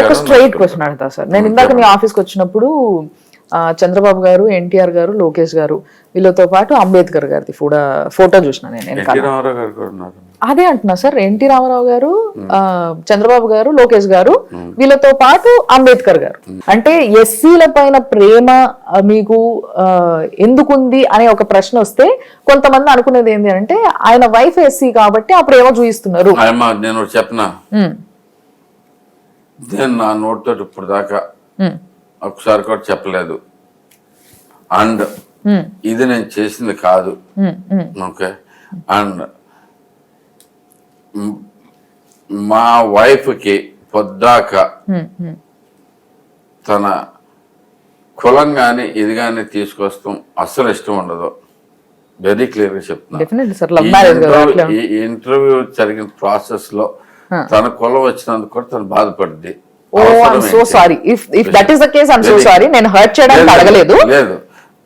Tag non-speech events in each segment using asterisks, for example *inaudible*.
ఒక straight question అడుగుతా sir. నేను ఇందాక మీ ఆఫీస్కి వచ్చినప్పుడు చంద్రబాబు గారు ఎన్టీఆర్ గారు లోకేష్ గారు వీళ్ళతో పాటు అంబేద్కర్ గారిది ఫోటో ఫోటో చూసిన నేను కూడా అదే అంటున్నా సార్ ఎన్టీ రామారావు గారు చంద్రబాబు గారు లోకేష్ గారు వీళ్ళతో పాటు అంబేద్కర్ గారు. అంటే ఎస్సీల పైన ప్రేమ మీకు ఎందుకుంది అనే ఒక ప్రశ్న వస్తే కొంతమంది అనుకునేది ఏంటి అంటే ఆయన వైఫ్ ఎస్సీ కాబట్టి ఆ ప్రేమ చూపిస్తున్నారు నేను చెప్పనా? నేను నా నోటితో ఇప్పుడు దాకా ఉమ్, ఒకసారి కూడా చెప్పలేదు. అండ్ ఉమ్, ఇది నేను చేసింది కాదు. ఓకే అండ్ మా వైఫ్కి పొద్దాక. తన కులం కానీ ఇది కానీ తీసుకొస్తాం అస్సలు ఇష్టం ఉండదు. వెరీ క్లియర్గా చెప్తున్నా. ఇంటర్వ్యూ- అట్లా? ఈ ఇంటర్వ్యూ జరిగిన ప్రాసెస్లో తన కులం వచ్చినందుకు కూడా తను బాధపడింది ఓ I'm so? Sorry if if that is the case I'm so Very- sorry నేను హర్ట్ చేయడానికి లేదు, అడగలేదు. లేదు.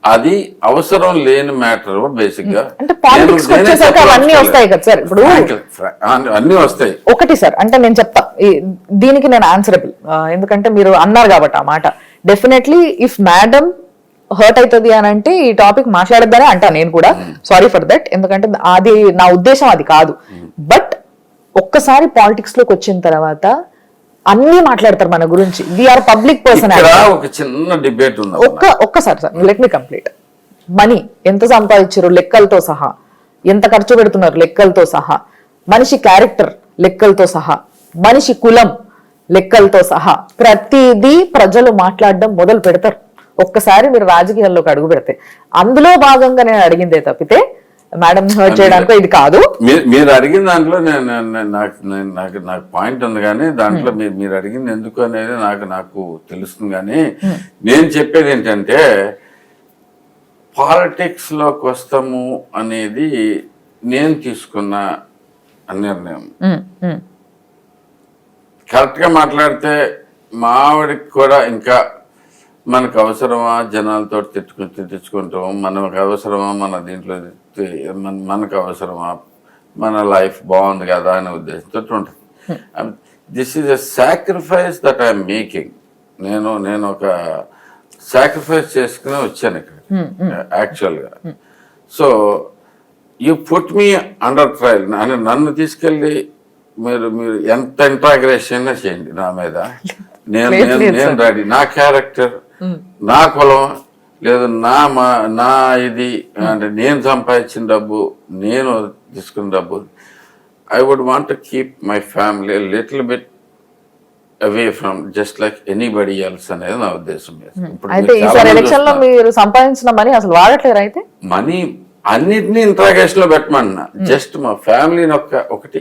అది అవసరం లేని మ్యాటర్ బేసిక్గా. అంటే పాలిటిక్స్ వచ్చేసరికి అవన్నీ. వస్తాయి కదా సార్. ఇప్పుడు అన్ని- వస్తాయి. ఒకటి సార్ అంటే నేను చెప్తా. దీనికి నేను ఆన్సరబుల్ ఎందుకంటే మీరు అన్నారు కాబట్టి ఆ మాట. డెఫినెట్లీ ఇఫ్ మేడం హర్ట్ అవుతుంది అని అంటే ఈ టాపిక్ మాట్లాడద్దని అంటా నేను కూడా. సారీ ఫర్ దట్ ఎందుకంటే అది నా ఉద్దేశం అది కాదు. బట్ ఒక్కసారి పాలిటిక్స్లోకి వచ్చిన తర్వాత అన్ని మాట్లాడతారు మన గురించి. వీఆర్ పబ్లిక్ పర్సన్ ఒక చిన్న డిబేట్ ఉంది ఒక్క ఒక్కసారి sir let me complete money ఎంత సంపాదించారు లెక్కలతో సహా ఎంత ఖర్చు పెడుతున్నారు లెక్కలతో సహా మనిషి క్యారెక్టర్ లెక్కలతో సహా మనిషి కులం లెక్కలతో సహా ప్రతిదీ ప్రజలు మాట్లాడడం మొదలు పెడతారు. ఒక్కసారి మీరు రాజకీయాల్లోకి అడుగు పెడితే. అందులో భాగంగా నేను అడిగిందే తప్పితే మేడం హర్ట్ చేయడానికో ఇది కాదు. మీరు అడిగిన దాంట్లో నాకు నాకు నాకు పాయింట్ ఉంది కానీ దాంట్లో మీరు మీరు అడిగింది ఎందుకు అనేది నాకు నాకు తెలుస్తుంది కానీ నేను చెప్పేది ఏంటంటే పాలిటిక్స్లోకి వస్తాము అనేది నేను తీసుకున్న నిర్ణయం. ఉమ్, ఉమ్, కరెక్ట్గా మాట్లాడితే మా ఆవిడకి కూడా ఇంకా మనకు అవసరమా? జనాలతో తిట్టుకు తిట్టించుకుంటాం. మనకు అవసరమా? మన దీంట్లో మనకు అవసరమా? మన లైఫ్ బాగుంది కదా అనే ఉద్దేశంతో ఉంటుంది. This is a sacrifice that I'm making నేను నేను ఒక సాక్రిఫైస్ చేసుకుని వచ్చాను ఇక్కడ. యాక్చువల్గా so you put me under trial అని నన్ను తీసుకెళ్ళి మీరు మీరు ఎంత ఇంట్రాగ్రేషన్ చేయండి నా మీద. *laughs* నేను నేను రెడీ నా క్యారెక్టర్ నా కులం లేదు నా మా నా ఇది అంటే నేను సంపాదించిన డబ్బు నేను తీసుకున్న డబ్బు I would want to keep my family little bit away from just like anybody else అనేది నా ఉద్దేశం. అయితే ఈసారి ఎలక్షన్లో. మీరు సంపాదించిన మనీ అసలు వాడట్లేరు అయితే? మనీ అన్నిటినీ ఇంట్రాగేషన్లో పెట్టమన్నా. జస్ట్ మా ఫ్యామిలీని ఒక్క ఒకటి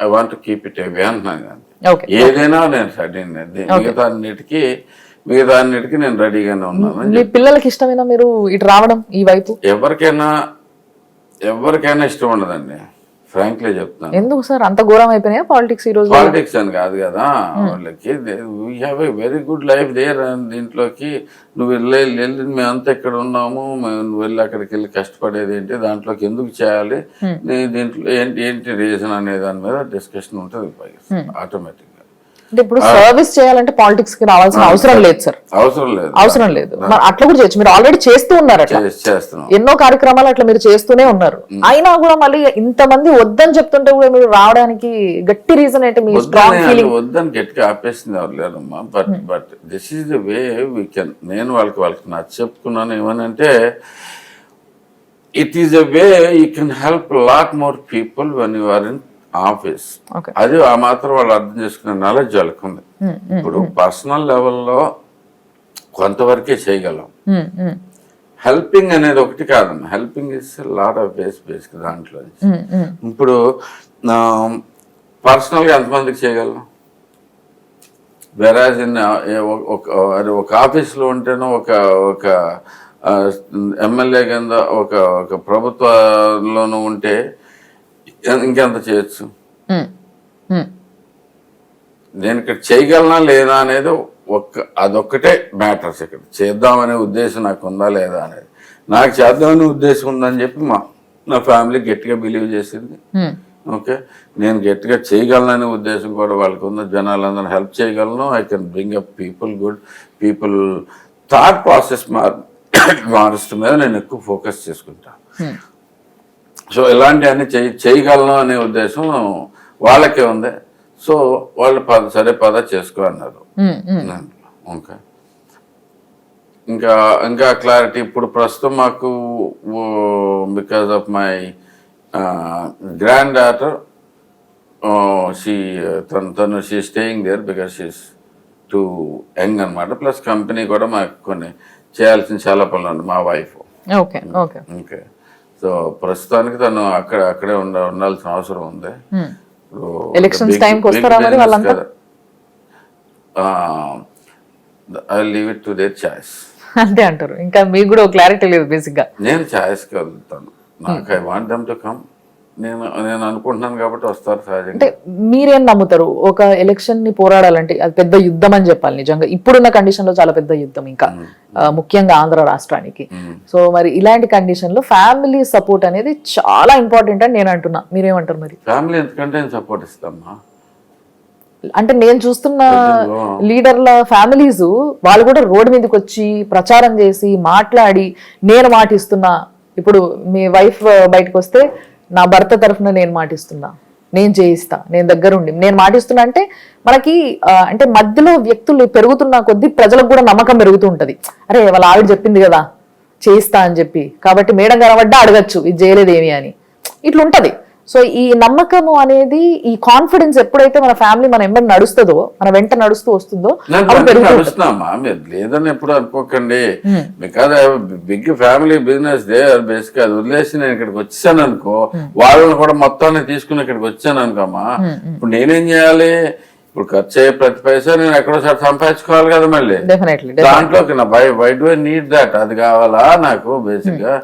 I want keep it away అంటున్నాను. ఏదైనా నేను రెడీ మిగతా అన్నిటికీ మిగతా అన్నిటికీ నేను రెడీగానే ఉన్నాను. మీ పిల్లలకి ఇష్టమైనా మీరు ఇటు రావడం ఈ వైపు? ఎవరికైనా ఎవరికైనా ఇష్టం ఉండదండి. ఫ్రాంక్లీ చెప్తాను ఎందుకు సార్? అంత ఘోరం అయిపోయినాయా పాలిటిక్స్ ఈ రోజు? పాలిటిక్స్ అని కాదు కదా. వాళ్ళకి we have a very good life there దీంట్లోకి నువ్వు వెళ్ళి వెళ్ళి మేమంతా ఇక్కడ ఉన్నాము. మేము నువ్వు వెళ్ళి అక్కడికి వెళ్ళి కష్టపడేది ఏంటి దాంట్లోకి ఎందుకు చేయాలి? నీ దీంట్లో ఏంటి ఏంటి రీజన్ అనే దాని మీద డిస్కషన్ ఉంటుంది ఆటోమేటిక్గా అంటే ఇప్పుడు సర్వీస్ చేయాలంటే పాలిటిక్స్కి రావాల్సిన అవసరం లేదు సార్ అవసరం లేదు. అవసరం లేదు. మరి అట్లా కూడా చేయొచ్చు. మీరు ఆల్రెడీ చేస్తూ ఉన్నారు అట్లా. ఎన్నో కార్యక్రమాలు అట్లా మీరు చేస్తూనే ఉన్నారు. అయినా కూడా మళ్ళీ ఇంతమంది వద్దని చెప్తుంటే కూడా మీరు రావడానికి గట్టి రీజన్ ఏంటి? మీ స్ట్రాంగ్ ఫీలింగ్ వద్దని గట్టిగా ఆపేసింది ఎవరు లేరమ్మా? But but this is the way we can నేను వాళ్ళకి వాళ్ళకి నచ్చ చెప్పుకున్నాను ఏమనంటే it is a way you can help lot more people when you are in office. అది ఆ మాత్రం వాళ్ళు అర్థం చేసుకునే నాలెడ్జ్ వాళ్ళకి ఉంది. ఇప్పుడు పర్సనల్ లెవెల్లో కొంతవరకే చేయగలం. హెల్పింగ్ అనేది ఒకటి కాదమ్మా helping is lot of base basic దాంట్లో. ఇప్పుడు పర్సనల్గా ఎంతమందికి చేయగలం? వెరాజ్ ఇన్ ఒక ఆఫీస్లో ఉంటేనో ఒక ఒక ఎమ్మెల్యే కింద ఒక ఒక ప్రభుత్వంలోనూ ఉంటే ఇంకెంత చేయొచ్చు? నేను ఇక్కడ చేయగలనా లేదా అనేది ఒక్క అదొక్కటే మ్యాటర్స్ ఇక్కడ. చేద్దామనే ఉద్దేశం నాకు ఉందా లేదా అనేది. నాకు చేద్దామనే ఉద్దేశం ఉందని చెప్పి మా నా ఫ్యామిలీ గట్టిగా బిలీవ్ చేసింది. ఓకే? నేను గట్టిగా చేయగలననే ఉద్దేశం కూడా వాళ్ళకు ఉన్న జనాలందరూ హెల్ప్ చేయగలను. I can bring up people good. People thought process మార్ *coughs* మారుస్తు మీద నేను ఎక్కువ ఫోకస్ చేసుకుంటాను. సో ఇలాంటివన్నీ చేయ చేయగలను అనే ఉద్దేశం వాళ్ళకే ఉంది. సో వాళ్ళు పద సరే పద చేసుకో అన్నారు. ఓకే. ఇంకా ఇంకా క్లారిటీ ఇప్పుడు ప్రస్తుతం మాకు because of my granddaughter she తను తను she staying there because she's too young అనమాట ప్లస్ కంపెనీ కూడా మాకు కొన్ని చేయాల్సిన చాలా పనులు ఉంది మా wife okay okay. Okay. So ప్రస్తుతానికి తను అక్కడ అక్కడే ఉండ ఉండాల్సిన అవసరం ఉంది. ఉమ్. ఇప్పుడు Elections big- time కి big వస్తారా మరి business వాళ్ళంతా? కదా. ఆ, I leave it to their choice అంతే అంటారు. ఇంకా మీకు కూడా క్లారిటీ లేదు బేసిక్గా నేను ఛాయిస్కి వెళ్తాను. నాకు I want them to come నేను నేను అనుకుంటున్నాను కాబట్టి వస్తారు సహజంగా. అంటే మీరేం నమ్ముతారు? ఒక ఎలక్షన్ని పోరాడాలంటే అది పెద్ద యుద్ధం అని చెప్పాలి నిజంగా. ఇప్పుడున్న కండిషన్లో చాలా పెద్ద యుద్ధం ఇంకా. ముఖ్యంగా ఆంధ్ర రాష్ట్రానికి. సో మరి ఇలాంటి కండిషన్లో ఫ్యామిలీ సపోర్ట్ అనేది చాలా ఇంపార్టెంట్ అని నేను అంటున్నా. మీరేమంటారు మరి? ఫ్యామిలీ ఎందుకంటే సపోర్ట్ ఇస్తామా అంటే నేను చూస్తున్న లీడర్ల ఫ్యామిలీస్ వాళ్ళు కూడా రోడ్డు మీదకి వచ్చి ప్రచారం చేసి మాట్లాడి నేను మాటిస్తున్నా. ఇప్పుడు మీ వైఫ్ బయటకు వస్తే నా భర్త తరఫున నేను మాటిస్తున్నా నేను చేయిస్తా నేను దగ్గరుండి. నేను మాటిస్తున్నా అంటే మనకి అంటే మధ్యలో వ్యక్తులు పెరుగుతున్న కొద్దీ ప్రజలకు కూడా నమ్మకం పెరుగుతూ ఉంటుంది అరే వాళ్ళ ఆవిడ చెప్పింది కదా చేయిస్తా అని చెప్పి. కాబట్టి మేడం కనబడ్డా అడగచ్చు ఇది చేయలేదేమి అని. ఇట్లుంటది. సో ఈ నమ్మకము అనేది ఈ కాన్ఫిడెన్స్ ఎప్పుడైతే మన ఫ్యామిలీ మన ఎంబడి నడుస్తుందో మన వెంట నడుస్తూ వస్తుందో నడుస్తున్నామా? మీరు లేదని ఎప్పుడు అనుకోకండి. Because big family business they basic అది వదిలేసి నేను ఇక్కడికి వచ్చాను అనుకో వాళ్ళని కూడా మొత్తాన్ని తీసుకుని ఇక్కడికి వచ్చాను అనుకోమా? ఇప్పుడు నేనేం చేయాలి? ఇప్పుడు ఖర్చు అయ్యే ప్రతి పైసా నేను ఎక్కడో సార్ సంపాదించుకోవాలి కదా మళ్ళీ. దాంట్లోకి నా by why do need that అది కావాలా నాకు బేసిక్గా